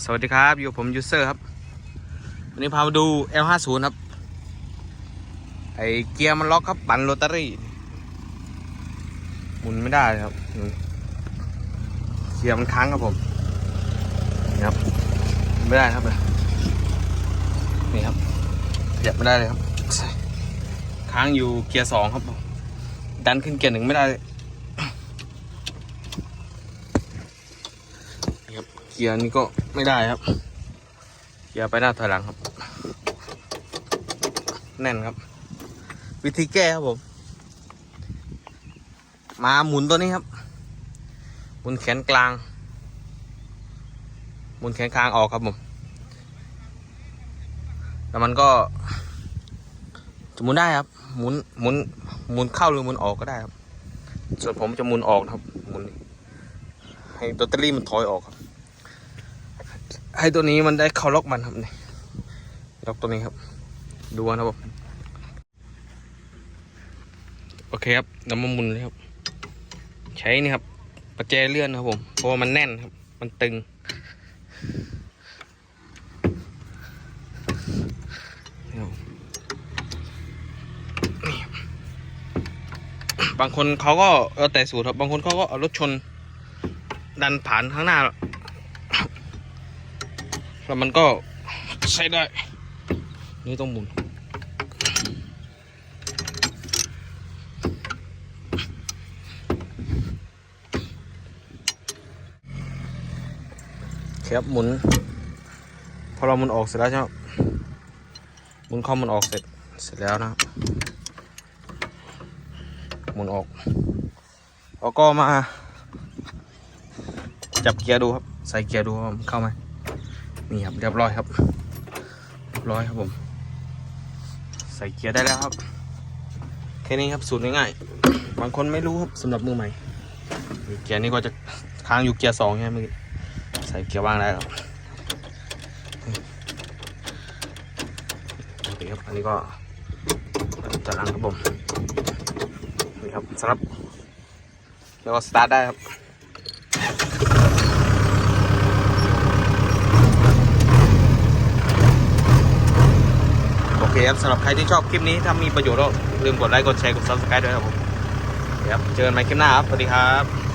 สวัสดีครับ อยู่ผมยูเซอร์ครับ วันนี้พามาดู L50 ครับ ไอเกียร์มันล็อกครับ ปั่นโรตารี่ หมุนไม่ได้ครับ เกียร์มันค้างครับผมนี่ครับ ไม่ได้ครับนี่ครับขยับไม่ได้เลยครับ ค้างอยู่เกียร์สองครับ ดันขึ้นเกียร์หนึ่งไม่ได้ เกียร์นี้ก็ไม่ได้ครับ เกียร์ไปหน้าถอยหลังครับ แน่นครับ วิธีแก้ครับผม มาหมุนตัวนี้ครับ หมุนแขนกลาง หมุนแขนกลางออกครับผมแล้วมันก็จะหมุนได้ครับ หมุนหมุนหมุนเข้าหรือหมุนออกก็ได้ครับ ส่วนผมจะหมุนออกนะครับ หมุนให้ตัวตอรี่มันถอยออกครับ ให้ตัวนี้มันได้เข้าล็อกมันครับนี่ล็อกตัวนี้ครับ ดูนะครับผมโอเคครับเรามาหมุนเลยครับ ใช้นี่ครับประแจเลื่อนครับผมเพราะว่ามันแน่นครับ มันตึง บางคนเขาก็เออแต่สูตรครับ บางคนเขาก็เอารถชน ดันผ่านข้างหน้า แล้วมันก็ใช้ได้ นี่ต้องหมุน ครับหมุน พอเราหมุนออกเสร็จแล้วใช่ไหมหมุนเข้าหมุนออกเสร็จ เสร็จแล้วนะครับหมุนออกแล้วก็มา จับเกียร์ดูครับ ใส่เกียร์ดูเข้าไหม นี่ครับเรียบร้อยครับเรียบร้อยครับผม ใส่เกียร์ได้แล้วครับ แค่นี้ครับสูตรง่ายๆบางคนไม่รู้ครับสำหรับมือใหม่เกียร์นี่ก็จะค้างอยู่เกียร์สองใช่ไหมเมื่อกี้ใส่เกียร์ว่างได้ครับโอเคครับอันนี้ก็จะลังครับผมนี่ครับสำหรับแล้วก็สตาร์ทได้ครับ เคครับสำหรับใครที่ชอบคลิปนี้ถ้ามีประโยชน์ก็ลืมกดไลค์กดแชร์กดซับสไครต์ด้วยครับผมเดี๋ยวครับเจอกันใหม่คลิปหน้าครับสวัสดีครับ